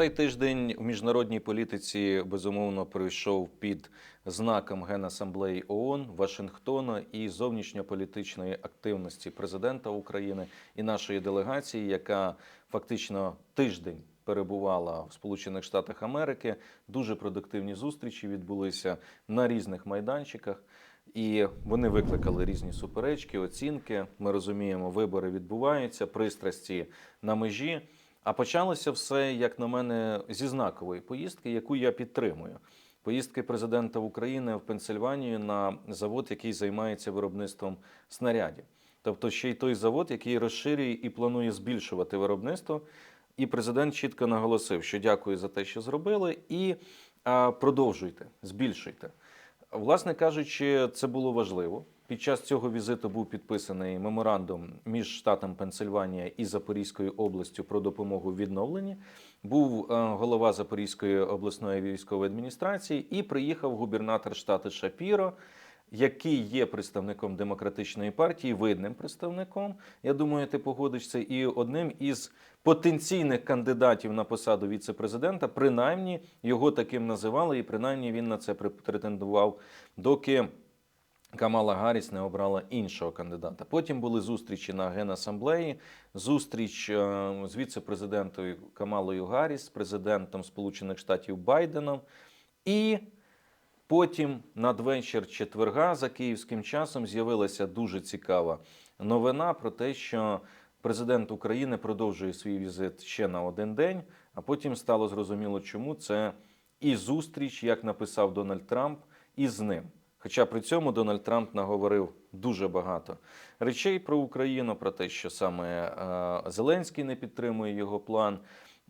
Цей тиждень в міжнародній політиці безумовно пройшов під знаком Генасамблеї ООН, Вашингтона і зовнішньополітичної активності президента України і нашої делегації, яка фактично тиждень перебувала в Сполучених Штатах Америки. Дуже продуктивні зустрічі відбулися на різних майданчиках. І вони викликали різні суперечки, оцінки. Ми розуміємо, вибори відбуваються, пристрасті на межі. А почалося все, як на мене, зі знакової поїздки, яку я підтримую. Поїздки президента України в Пенсильванію на завод, який займається виробництвом снарядів. Тобто ще й той завод, який розширює і планує збільшувати виробництво. І президент чітко наголосив, що дякую за те, що зробили, і продовжуйте, збільшуйте. Власне кажучи, це було важливо. Під час цього візиту був підписаний меморандум між штатом Пенсильванія і Запорізькою областю про допомогу в відновленні. Був е, голова Запорізької обласної військової адміністрації і приїхав губернатор штату Шапіро, який є представником демократичної партії, видним представником. Я думаю, ти погодишся, і одним із потенційних кандидатів на посаду віце-президента, принаймні його таким називали, і принаймні він на це претендував, доки. Камала Гарріс не обрала іншого кандидата. Потім були зустрічі на Генасамблеї, зустріч е, з віце-президентом Камалою Гарріс, президентом Сполучених Штатів Байденом. І потім надвечір четверга за київським часом з'явилася дуже цікава новина про те, що президент України продовжує свій візит ще на один день, а потім стало зрозуміло, чому це і зустріч, як написав Дональд Трамп, із ним. Хоча при цьому Дональд Трамп наговорив дуже багато речей про Україну, про те, що саме е, Зеленський не підтримує його план,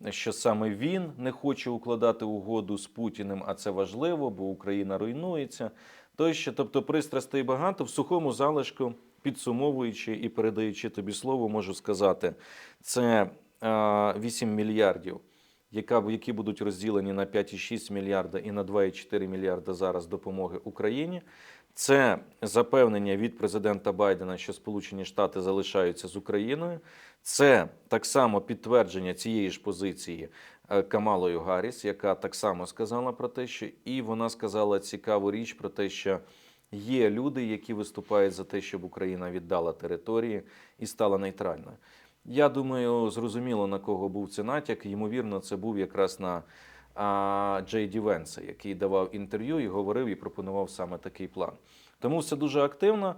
що саме він не хоче укладати угоду з Путіним, а це важливо, бо Україна руйнується. Тощо, тобто пристрастей багато в сухому залишку, підсумовуючи і передаючи тобі слово, можу сказати, це е, 8 мільярдів яка, які будуть розділені на 5,6 мільярда і на 2,4 мільярда зараз допомоги Україні. Це запевнення від президента Байдена, що Сполучені Штати залишаються з Україною. Це так само підтвердження цієї ж позиції е, Камалою Гарріс, яка так само сказала про те, що і вона сказала цікаву річ про те, що є люди, які виступають за те, щоб Україна віддала території і стала нейтральною. Я думаю, зрозуміло на кого був це натяк. Ймовірно, це був якраз на а, Джей Ді Венса, який давав інтерв'ю і говорив і пропонував саме такий план. Тому все дуже активно,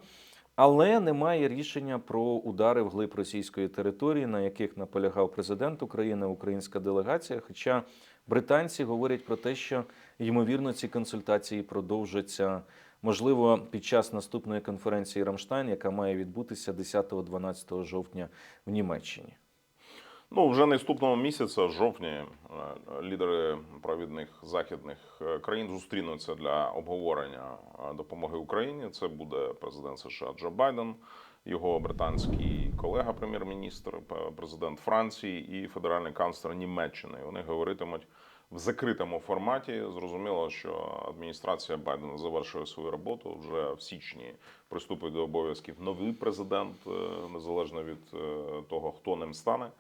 але немає рішення про удари вглиб російської території, на яких наполягав президент України, українська делегація. Хоча британці говорять про те, що ймовірно ці консультації продовжаться. Можливо, під час наступної конференції Рамштайн, яка має відбутися 10-12 жовтня в Німеччині. Ну, вже наступного місяця, жовтні, е, лідери провідних західних е, країн зустрінуться для обговорення е, допомоги Україні. Це буде президент США Джо Байден, його британський колега, прем'єр-міністр, президент Франції і федеральний канцлер Німеччини. Вони говоритимуть в закритому форматі. Зрозуміло, що адміністрація Байдена завершує свою роботу вже в січні. Приступить до обов'язків новий президент, незалежно від того, хто ним стане.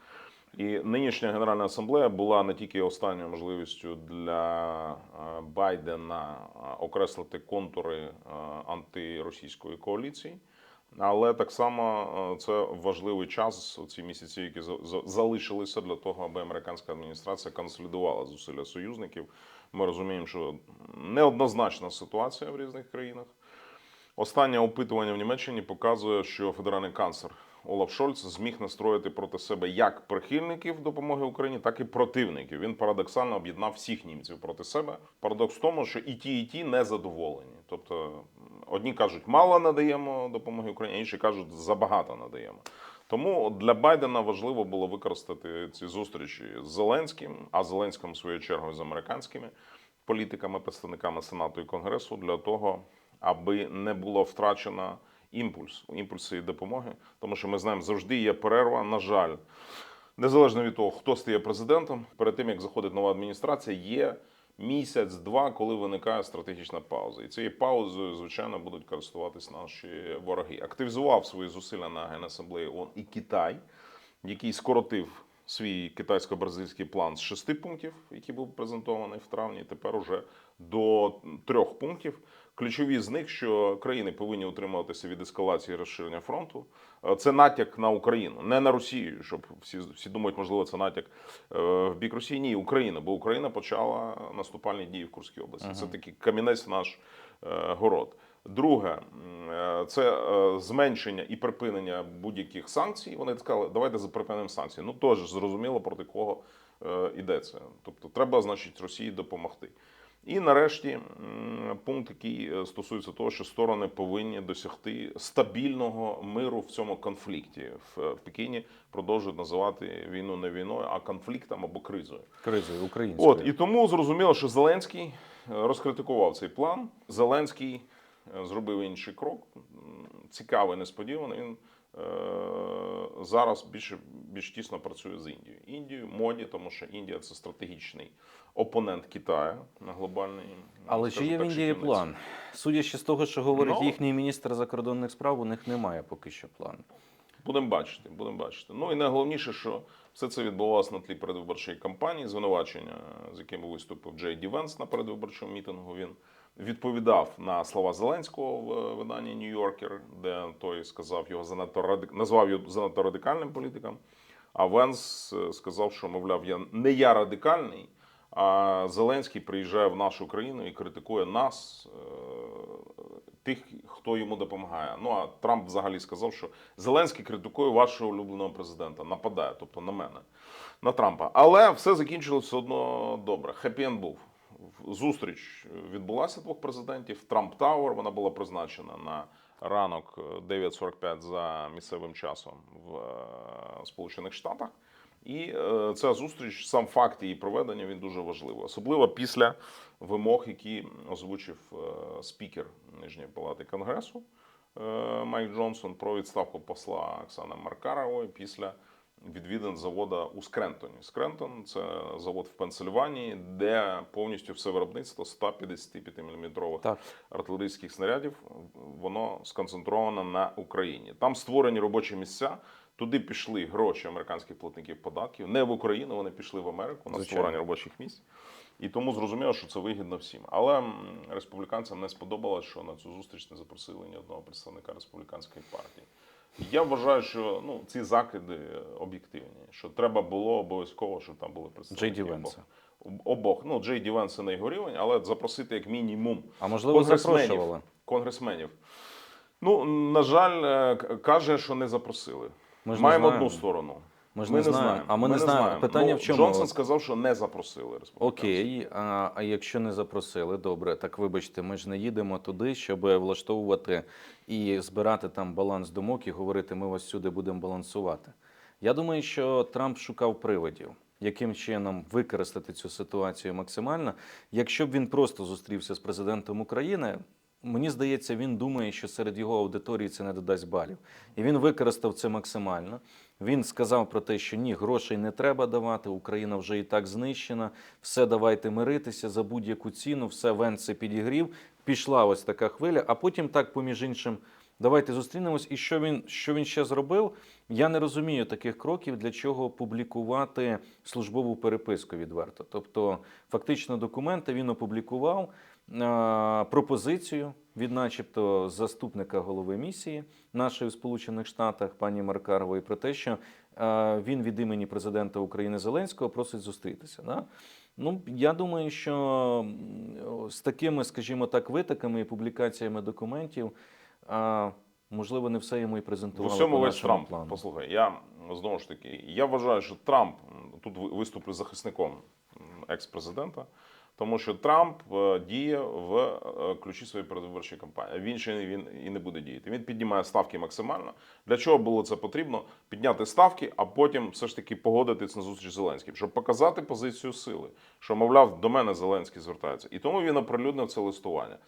І нинішня Генеральна асамблея була не тільки останньою можливістю для Байдена окреслити контури антиросійської коаліції, але так само це важливий час ці місяці, які залишилися для того, аби американська адміністрація консолідувала зусилля союзників. Ми розуміємо, що неоднозначна ситуація в різних країнах. Останнє опитування в Німеччині показує, що федеральний канцлер Олаф Шольц зміг настроїти проти себе як прихильників допомоги Україні, так і противників. Він парадоксально об'єднав всіх німців проти себе. Парадокс в тому, що і ті, і ті не задоволені. Тобто, одні кажуть, мало надаємо допомоги Україні, інші кажуть, забагато надаємо. Тому для Байдена важливо було використати ці зустрічі з Зеленським, а Зеленським, в свою чергу, з американськими політиками, представниками Сенату і Конгресу для того, аби не було втрачено імпульс, імпульс цієї допомоги. Тому що ми знаємо, завжди є перерва. На жаль, незалежно від того, хто стає президентом, перед тим як заходить нова адміністрація, є місяць-два, коли виникає стратегічна пауза. І цією паузою, звичайно, будуть користуватись наші вороги. Активізував свої зусилля на Генасамблеї ООН і Китай, який скоротив свій китайсько-бразильський план з шести пунктів, який був презентований в травні, тепер уже до трьох пунктів. Ключові з них, що країни повинні утримуватися від ескалації розширення фронту. Е, Це натяк на Україну, не на Росію, щоб всі, всі думають, можливо, це натяк е, в бік Росії. Ні, Україна, бо Україна почала наступальні дії в Курській області. Це такий камінець наш е, город. Друге, це зменшення і припинення будь-яких санкцій. Вони сказали, давайте припинимо санкції. Ну теж зрозуміло проти кого йдеться. Тобто, треба, значить, Росії допомогти. І нарешті пункт, який е, стосується того, що сторони повинні досягти стабільного миру в цьому конфлікті. В, Пекіні продовжують називати війну не війною, а конфліктом або кризою. Кризою українською. От і тому зрозуміло, що Зеленський е, розкритикував цей план. Зеленський е, зробив інший крок. Цікавий, несподіваний. Він зараз більш, більш тісно працює з Індією. Індією моді, тому що Індія це стратегічний опонент Китаю на глобальній. Але чи є в Індії план? Судячи з того, що говорить Ну. їхній міністр закордонних справ, у них немає поки що плану. Будемо бачити, будемо бачити. Ну і найголовніше, що все це відбувалося на тлі передвиборчої кампанії. Звинувачення, з яким виступив Джей Ді Венс на передвиборчому мітингу. Він відповідав на слова Зеленського в е, виданні Нью-Йоркер, де той сказав його занадто радик... назвав його занадто радикальним політиком. А Венс е, сказав, що мовляв, я не я радикальний. А Зеленський приїжджає в нашу країну і критикує нас, е, тих, хто йому допомагає. Ну а Трамп взагалі сказав, що Зеленський критикує вашого улюбленого президента, нападає, тобто на мене, на Трампа. Але все закінчилося одно добре. Хеппі-енд був. Зустріч відбулася двох президентів. Трамп Тауер. Вона була призначена на ранок е, 9.45 за місцевим часом в е, Сполучених Штатах. І е, ця зустріч, сам факт її проведення, він дуже важливий, особливо після вимог, які озвучив е, спікер Нижньої палати Конгресу е, Майк Джонсон про відставку посла Оксани Маркарової після відвідин завода у Скрентоні. Скрентон це завод в Пенсильванії, де повністю все виробництво 155 мм Так. артилерійських снарядів воно сконцентровано на Україні. Там створені робочі місця. Туди пішли гроші американських платників податків. Не в Україну, вони пішли в Америку на Звичайно. створення робочих місць. І тому зрозуміло, що це вигідно всім. Але республіканцям не сподобалось, що на цю зустріч не запросили ні одного представника республіканської партії. Я вважаю, що ну ці закиди об'єктивні, що треба було обов'язково, щоб там були представники Джей Венса. обох. Ну Джей Венса на не його рівень, але запросити як мінімум А можливо, конгресменів. запрошували? конгресменів. Ну на жаль, е, каже, що не запросили. Ми Маємо знаємо. одну сторону. Ми ж не знаємо. А ми не знаємо. Питання ну, в чому? Джонсон сказав, що не запросили. Окей, а, а якщо не запросили, добре, так вибачте, ми ж не їдемо туди, щоб влаштовувати і збирати там баланс думок і говорити, ми вас сюди будемо балансувати. Я думаю, що Трамп шукав приводів, яким чином використати цю ситуацію максимально. Якщо б він просто зустрівся з президентом України, мені здається, він думає, що серед його аудиторії це не додасть балів. І він використав це максимально. Він сказав про те, що ні, грошей не треба давати, Україна вже і так знищена, все давайте миритися за будь-яку ціну, все Венце підігрів. Пішла ось така хвиля, а потім так, поміж іншим, давайте зустрінемось. І що він, що він ще зробив? Я не розумію таких кроків, для чого публікувати службову переписку відверто. Тобто, фактично, документи він опублікував пропозицію від, начебто, заступника голови місії нашої в Сполучених Штатах, пані Маркарової, про те, що він від імені президента України Зеленського просить зустрітися. Да? Ну, я думаю, що з такими, скажімо так, витоками і публікаціями документів, можливо, не все йому і В презентували. усьому по весь Трамп. плану. Послухай, я знову ж таки, я вважаю, що Трамп тут ви- виступлю захисником екс-президента. Тому що Трамп е, діє в е, ключі своєї передвиборчої кампанії. Він ще не- він і не буде діяти. Він піднімає ставки максимально. Для чого було це потрібно? Підняти ставки, а потім все ж таки погодитись на зустріч з Зеленським, щоб показати позицію сили, що мовляв до мене Зеленський звертається. І тому він оприлюднив це листування.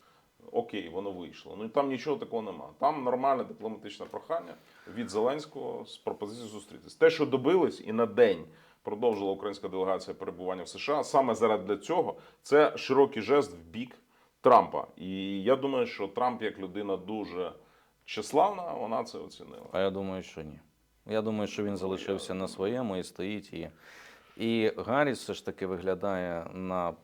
Окей, воно вийшло. Ну там нічого такого нема. Там нормальне дипломатичне прохання від Зеленського з пропозицією зустрітись. Те, що добились, і на день продовжила українська делегація перебування в США. Саме заради цього це широкий жест в бік Трампа. І я думаю, що Трамп, як людина дуже числавна, вона це оцінила. А я думаю, що ні. Я думаю, що він залишився на своєму і стоїть. І, і Гарріс все ж таки виглядає на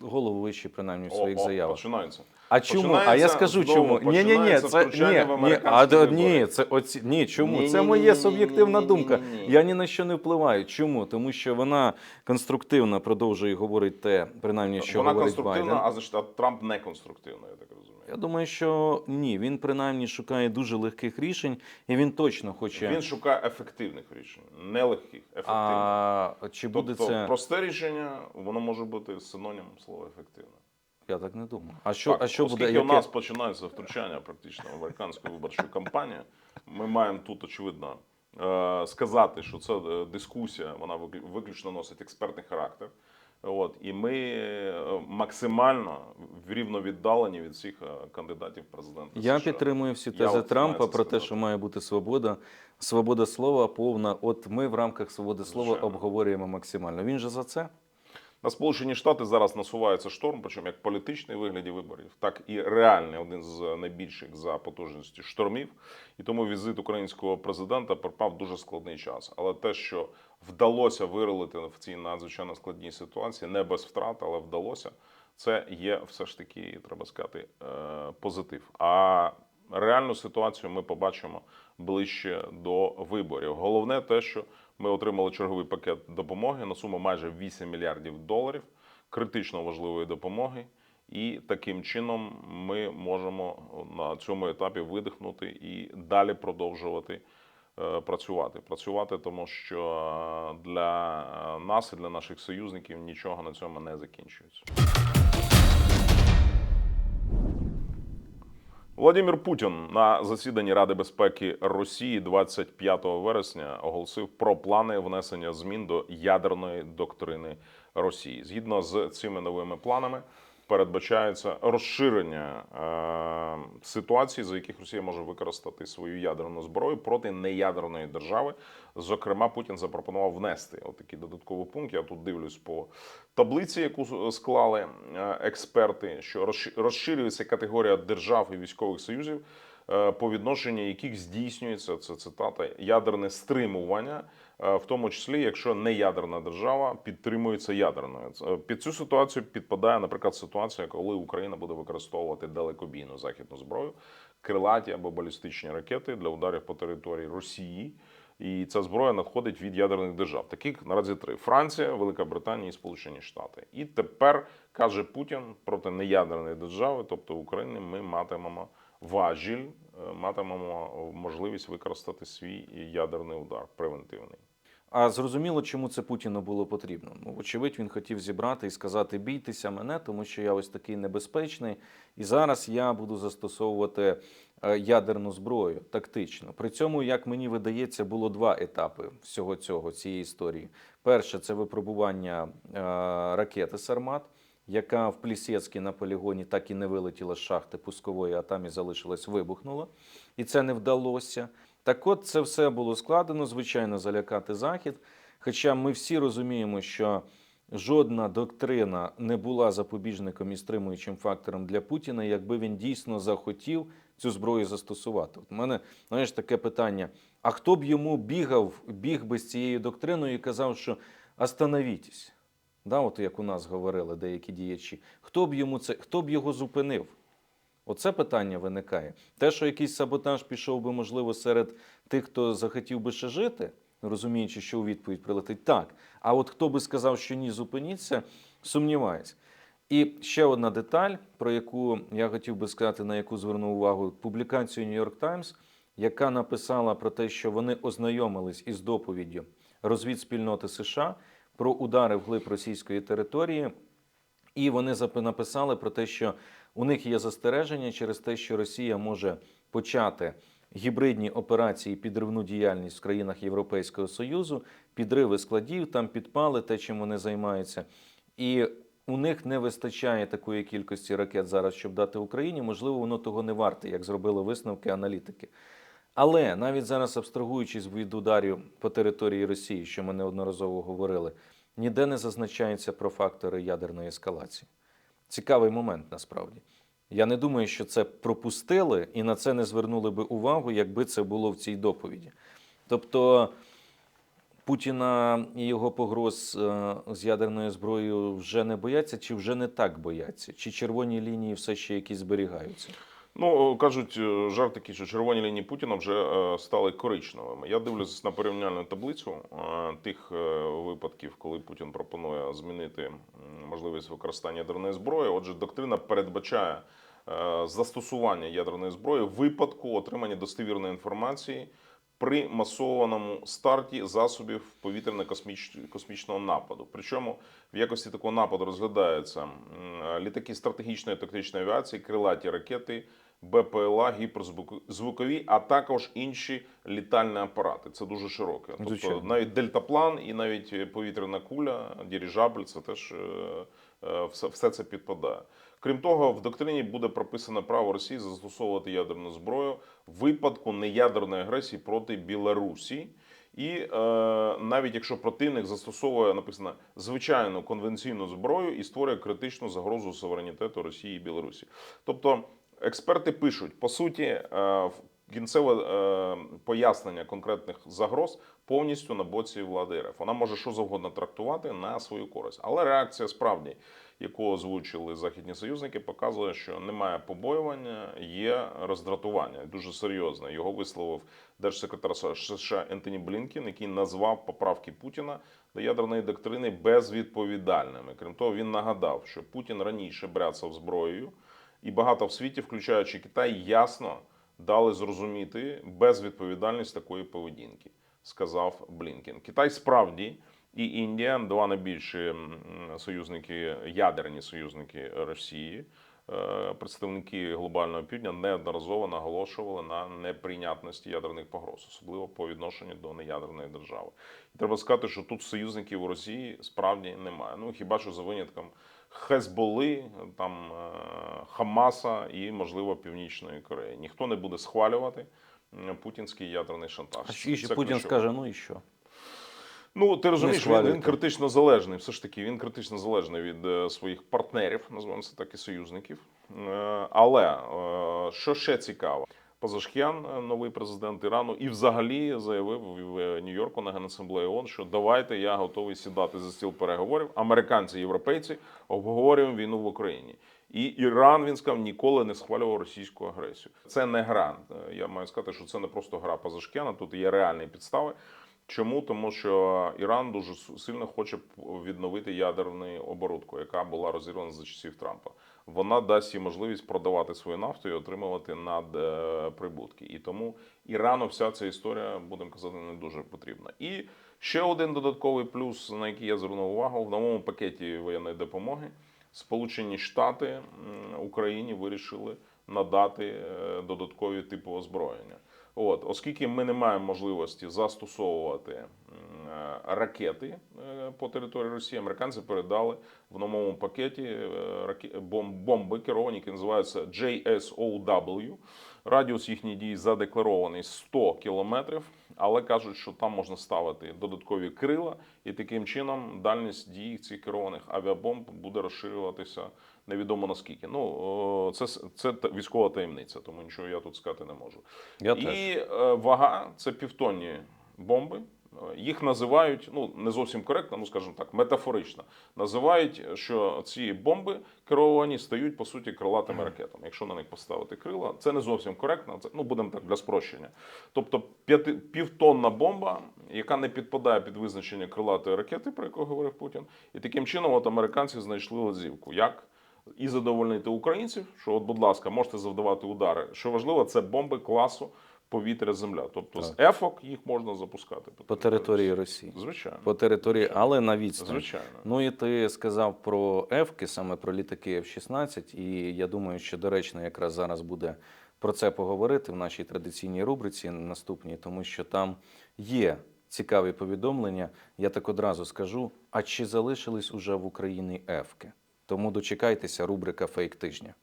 голову вище, принаймні в своїх О, о, заявах. Починається. А чому? А я скажу знову, чому. Ні, ні, ні, це ні, ні, а ні, це оці ні. Чому? Ні, це ні, моє ні, суб'єктивна ні, ні, думка. ні, ні. Я ні на що не впливаю. Чому? Тому що вона конструктивно продовжує говорити те, принаймні, що Вона говорить конструктивна, Байден. а значить, а Трамп не конструктивна, я так розумію. Я думаю, що ні. Він принаймні шукає дуже легких рішень, і він точно хоче. Він шукає ефективних рішень, не легких, ефективних. А чи буде тобто це? просте рішення, воно може бути синонімом слова ефективне. Я так не думаю. А що, Так, а що оскільки буде? у нас починається втручання практично в американську виборчу кампанію, ми маємо тут очевидно е, сказати, що це е, дискусія, вона виключно носить експертний характер. От і ми е, максимально рівно віддалені від всіх кандидатів в президенти. Я США. підтримую всі тези от Трампа про те, що має бути свобода, свобода слова повна. От ми в рамках свободи слова Звичайно. обговорюємо максимально. Він же за це. На Сполучені Штати зараз насувається шторм, причому як політичний вигляді виборів, так і реальний один з найбільших за потужністю штормів. І тому візит українського президента припав дуже складний час. Але те, що вдалося виролити в цій надзвичайно складній ситуації, не без втрат, але вдалося. Це є все ж таки, треба сказати, е, позитив. А реальну ситуацію ми побачимо ближче до виборів. Головне те, що ми отримали черговий пакет допомоги на суму майже 8 мільярдів доларів, критично важливої допомоги. І таким чином ми можемо на цьому етапі видихнути і далі продовжувати е, працювати. Працювати, тому що е, для е, нас і для наших союзників нічого на цьому не закінчується. Володимир Путін на засіданні Ради безпеки Росії 25 вересня оголосив про плани внесення змін до ядерної доктрини Росії. Згідно з цими новими планами, передбачається розширення е, ситуації, за яких Росія може використати свою ядерну зброю проти неядерної держави. Зокрема, Путін запропонував внести отакий додатковий пункт. Я тут дивлюсь по таблиці, яку склали е, експерти, що розширюється категорія держав і військових союзів, по відношенню яких здійснюється це цитата ядерне стримування, е, в тому числі, якщо не ядерна держава підтримується ядерною. Під цю ситуацію підпадає, наприклад, ситуація, коли Україна буде використовувати далекобійну західну зброю, крилаті або балістичні ракети для ударів по території Росії. І ця зброя надходить від ядерних держав. Таких наразі три: Франція, Велика Британія і Сполучені Штати. І тепер каже Путін проти неядерної держави, тобто України, ми матимемо важіль, е, матимемо можливість використати свій ядерний удар превентивний. А зрозуміло, чому це Путіну було потрібно. Ну, вочевидь, він хотів зібрати і сказати: бійтеся мене, тому що я ось такий небезпечний, і зараз я буду застосовувати е, ядерну зброю тактично. При цьому, як мені видається, було два етапи всього цього цієї історії. Перше це випробування е, ракети Сармат. Яка в Плісецькій на полігоні так і не вилетіла з шахти пускової, а там і залишилась, вибухнула. І це не вдалося. Так от це все було складено, звичайно, залякати Захід. Хоча ми всі розуміємо, що жодна доктрина не була запобіжником і стримуючим фактором для Путіна, якби він дійсно захотів цю зброю застосувати. От у мене знаєш таке питання: а хто б йому бігав, біг би з цією доктриною і казав, що остановітесь? Да, от як у нас говорили деякі діячі, хто б йому це, хто б його зупинив? Оце питання виникає. Те, що якийсь саботаж пішов би, можливо, серед тих, хто захотів би ще жити, розуміючи, що у відповідь прилетить так. А от хто би сказав, що ні, зупиніться, сумніваюсь. І ще одна деталь, про яку я хотів би сказати, на яку звернув увагу публікацію New York Times, яка написала про те, що вони ознайомились із доповіддю розвідспільноти США про удари вглиб російської території І вони написали про те, що у них є застереження через те, що Росія може почати гібридні операції, підривну діяльність в країнах Європейського Союзу, підриви складів, там підпали, те, чим вони займаються. І у них не вистачає такої кількості ракет зараз, щоб дати Україні. Можливо, воно того не варте, як зробили висновки аналітики. Але навіть зараз, абстрагуючись від ударів по території Росії, що ми неодноразово говорили, ніде не зазначається про фактори ядерної ескалації. Цікавий момент насправді. Я не думаю, що це пропустили і на це не звернули би увагу, якби це було в цій доповіді. Тобто Путіна і його погроз е, з ядерною зброєю вже не бояться, чи вже не так бояться? Чи червоні лінії все ще якісь зберігаються? Ну кажуть, е, жарт такий, що червоні лінії Путіна вже е, стали коричневими. Я дивлюсь на порівняльну таблицю е, тих випадків, коли Путін пропонує змінити можливість використання ядерної зброї. Отже, доктрина передбачає застосування ядерної зброї в випадку отримання достовірної інформації. При масованому старті засобів повітряно-космічного нападу. Причому в якості такого нападу розглядаються літаки стратегічної тактичної авіації, крилаті ракети, БПЛА, гіперзвукові, а також інші літальні апарати. Це дуже широке. Тобто навіть дельтаплан і навіть повітряна куля, діріжабль, це теж е, е, все це підпадає. Крім того, в доктрині буде прописано право Росії застосовувати ядерну зброю в випадку неядерної агресії проти Білорусі. І е, навіть якщо противник застосовує написано звичайну конвенційну зброю і створює критичну загрозу суверенітету Росії і Білорусі. Тобто експерти пишуть, по суті, е, кінцеве пояснення конкретних загроз повністю на боці влади РФ. Вона може що завгодно трактувати на свою користь, але реакція справді яку озвучили західні союзники, показує, що немає побоювання, є роздратування дуже серйозне. Його висловив держсекретар США Ентоні Блінкін, який назвав поправки Путіна до ядерної доктрини безвідповідальними. Крім того, він нагадав, що Путін раніше бряцав зброєю, і багато в світі, включаючи Китай, ясно дали зрозуміти безвідповідальність такої поведінки, сказав Блінкен. Китай справді і Індія два найбільші союзники, ядерні союзники Росії. Е, Представники глобального півдня неодноразово наголошували на неприйнятності ядерних погроз, особливо по відношенню до неядерної держави. І треба сказати, що тут союзників у Росії справді немає. Ну хіба що за винятком Хезболи, там е, Хамаса і, можливо, Північної Кореї. Ніхто не буде схвалювати путінський ядерний шантаж. А ще Це Путін ключово. скаже: ну і що? Ну, ти розумієш, він, він критично залежний. Все ж таки, він критично залежний від е, своїх партнерів, називаємо це так і союзників. Е, але е, що ще цікаво? Пазашкян, новий президент Ірану, і взагалі заявив в Нью-Йорку на Генасамблеї ООН, що давайте я готовий сідати за стіл переговорів. Американці, європейці обговорюємо війну в Україні. І Іран він сказав ніколи не схвалював російську агресію. Це не гра. Я маю сказати, що це не просто гра Пазашкяна. Тут є реальні підстави. Чому? Тому що Іран дуже сильно хоче відновити ядерну оборудку, яка була розірвана за часів Трампа. Вона дасть їй можливість продавати свою нафту і отримувати надприбутки. І тому Ірану вся ця історія, будемо казати, не дуже потрібна. І ще один додатковий плюс, на який я звернув увагу, в новому пакеті воєнної допомоги Сполучені Штати Україні вирішили надати е, додаткові типи озброєння. От, оскільки ми не маємо можливості застосовувати е, ракети е, по території Росії, американці передали в новому пакеті е, бомби керовані, які називаються JSOW. Радіус їхньої дії задекларований 100 кілометрів, але кажуть, що там можна ставити додаткові крила, і таким чином дальність дії цих керованих авіабомб буде розширюватися невідомо наскільки. Ну це, це військова таємниця, тому нічого я тут сказати не можу. Я і теж. вага це півтонні бомби. Їх називають ну не зовсім коректно, ну скажімо так, метафорично. Називають, що ці бомби керовані стають по суті крилатими ракетами. Якщо на них поставити крила, це не зовсім коректно. Це ну будемо так для спрощення. Тобто п'яти півтонна бомба, яка не підпадає під визначення крилатої ракети, про яку говорив Путін, і таким чином, от американці знайшли лазівку. Як і задовольнити українців, що, от, будь ласка, можете завдавати удари. Що важливо, це бомби класу повітря, земля. Тобто з ефок їх можна запускати По території Росії. Звичайно. По території, але на відстань. Звичайно. Ну і ти сказав про Ефки, саме про літаки F-16, і я думаю, що доречно якраз зараз буде про це поговорити в нашій традиційній рубриці наступній, тому що там є цікаві повідомлення. Я так одразу скажу: а чи залишились уже в Україні Ефки? Тому дочекайтеся рубрика Фейк тижня.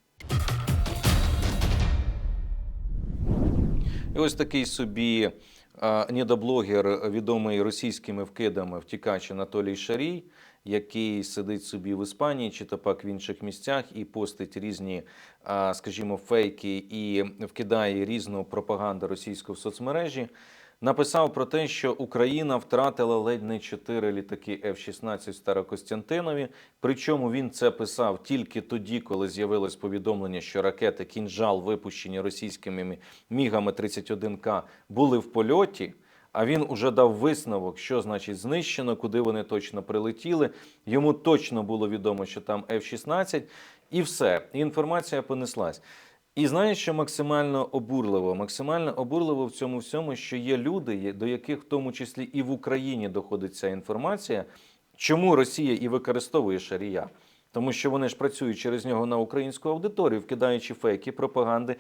І ось такий собі е, недоблогер, відомий російськими вкидами втікач Анатолій Шарій, який сидить собі в Іспанії чи то пак в інших місцях і постить різні, е, скажімо, фейки і вкидає різну пропаганду російську в соцмережі. Написав про те, що Україна втратила ледь не 4 літаки F-16 в Старокостянтинові. Причому він це писав тільки тоді, коли з'явилось повідомлення, що ракети Кінжал, випущені російськими мігами 31К, були в польоті. А він уже дав висновок, що значить знищено, куди вони точно прилетіли. Йому точно було відомо, що там F-16, і все. І інформація понеслась. І знаєш, що максимально обурливо? Максимально обурливо в цьому всьому, що є люди, до яких в тому числі і в Україні доходить ця інформація. Чому Росія і використовує шарія? Тому що вони ж працюють через нього на українську аудиторію, вкидаючи фейки, пропаганди,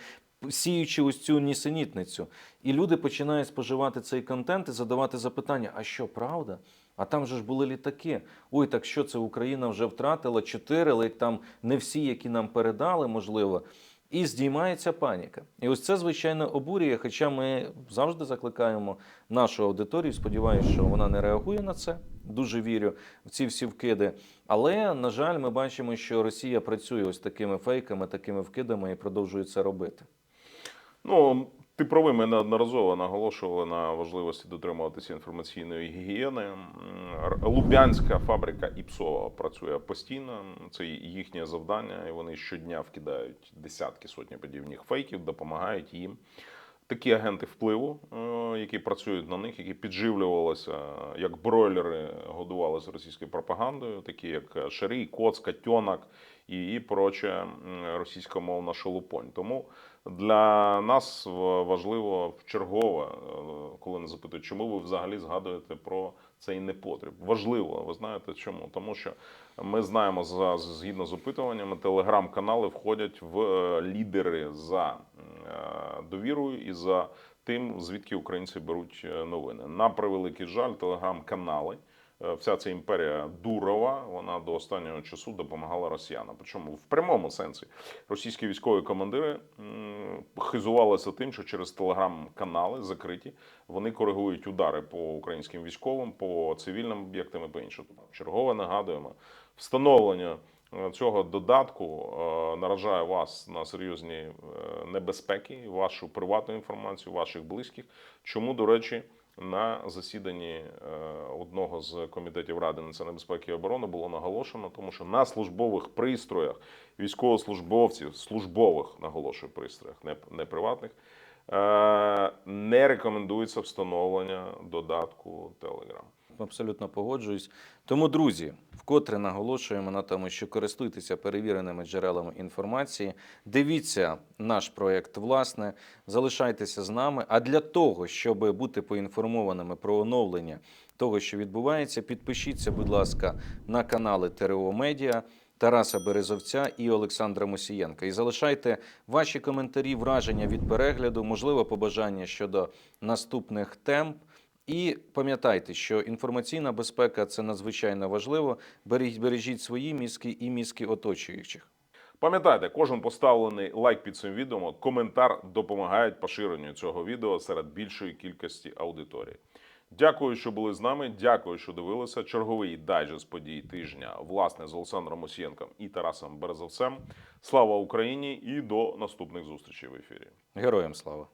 сіючи ось цю нісенітницю. І люди починають споживати цей контент і задавати запитання: а що правда? А там же ж були літаки. Ой, так що це Україна вже втратила чотири, але там не всі, які нам передали, можливо. І здіймається паніка. І ось це, звичайно, обурює. Хоча ми завжди закликаємо нашу аудиторію. Сподіваюся, що вона не реагує на це. Дуже вірю в ці всі вкиди. Але, на жаль, ми бачимо, що Росія працює ось такими фейками, такими вкидами і продовжує це робити. Ну, ти правий, ми неодноразово наголошували на важливості дотримуватися інформаційної гігієни. Лубянська фабрика Іпсо працює постійно. Це їхнє завдання, і вони щодня вкидають десятки сотні подібних фейків, допомагають їм. Такі агенти впливу, е, які працюють на них, які підживлювалися як бройлери, годувалися російською пропагандою, такі як Шарій, Коцка, Тьонак і, і проче російськомовна шелупонь. Тому для нас важливо вчергове, е, коли не запитують, чому ви взагалі згадуєте про цей непотріб. Важливо, ви знаєте чому? Тому що ми знаємо за згідно з опитуваннями, телеграм-канали входять в е, лідери за е, довірою і за тим, звідки українці беруть новини. На превеликий жаль, телеграм-канали. Е, Вся ця імперія Дурова, вона до останнього часу допомагала росіянам. Причому в прямому сенсі російські військові командири хизувалися тим, що через телеграм-канали закриті вони коригують удари по українським військовим, по цивільним об'єктам і по іншому. Чергове нагадуємо, встановлення е, цього додатку е, наражає вас на серйозні небезпеки, вашу приватну інформацію, ваших близьких. Чому, до речі, на засіданні е, одного з комітетів Ради національної безпеки і оборони було наголошено, тому що на службових пристроях військовослужбовців, службових наголошую пристроях, не, не приватних, е, не рекомендується встановлення додатку Telegram. Абсолютно погоджуюсь. Тому, друзі, вкотре наголошуємо на тому, що користуйтеся перевіреними джерелами інформації, дивіться наш проєкт, власне, залишайтеся з нами. А для того, щоб бути поінформованими про оновлення того, що відбувається, підпишіться, будь ласка, на канали ТРО Медіа. Тараса Березовця і Олександра Мусієнка. І залишайте ваші коментарі, враження від перегляду, можливо, побажання щодо наступних тем. І пам'ятайте, що інформаційна безпека це надзвичайно важливо. Бережіть, бережіть свої мізки і мізки оточуючих. Пам'ятайте, кожен поставлений лайк під цим відео, коментар допомагають поширенню цього відео серед більшої кількості аудиторії. Дякую, що були з нами. Дякую, що дивилися. Черговий дайджест подій тижня, власне, з Олександром Мосієнком і Тарасом Березовцем. Слава Україні і до наступних зустрічей в ефірі. Героям слава!